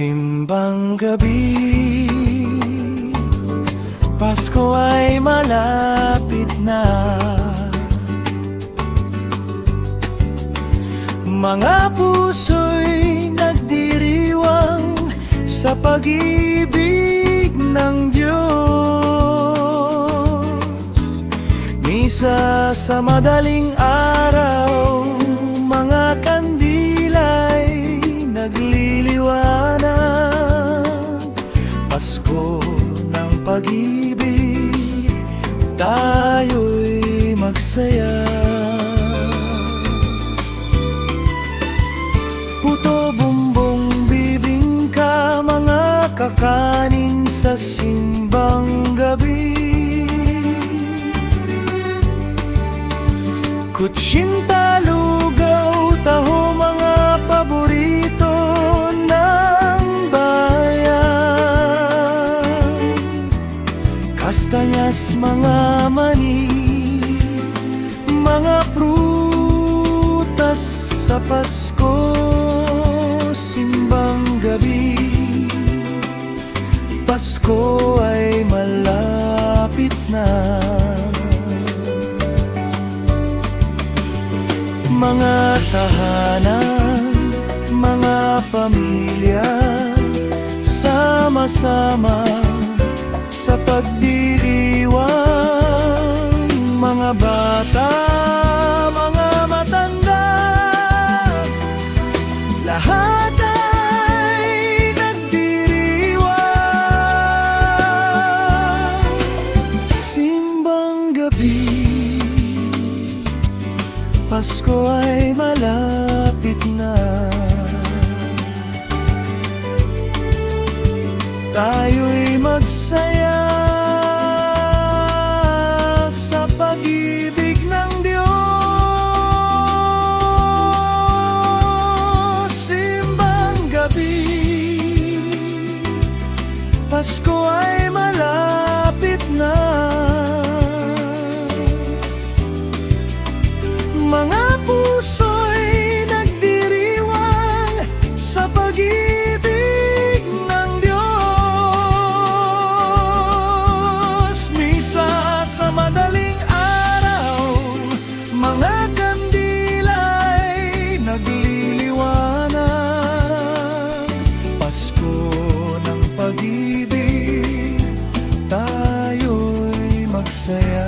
Simbang gabi Pasko ay malapit na. Mga puso'y nagdiriwang Sa pag-ibig ng Diyos. Misa sa madaling araw Pasko ng pag-ibig, tayo'y magsaya. Puto bumbong bibingka mga kakanin sa simbang gabi. Kutsinta, Pasko, simbang gabi. Pasko ay malapit na. Mga tahanan, mga pamilya Sama-sama sa pagdiriwang Pasko ay malapit na. Tayo'y magsaya Sa pag-ibig ng Diyos. Simbang gabi Pasko ay say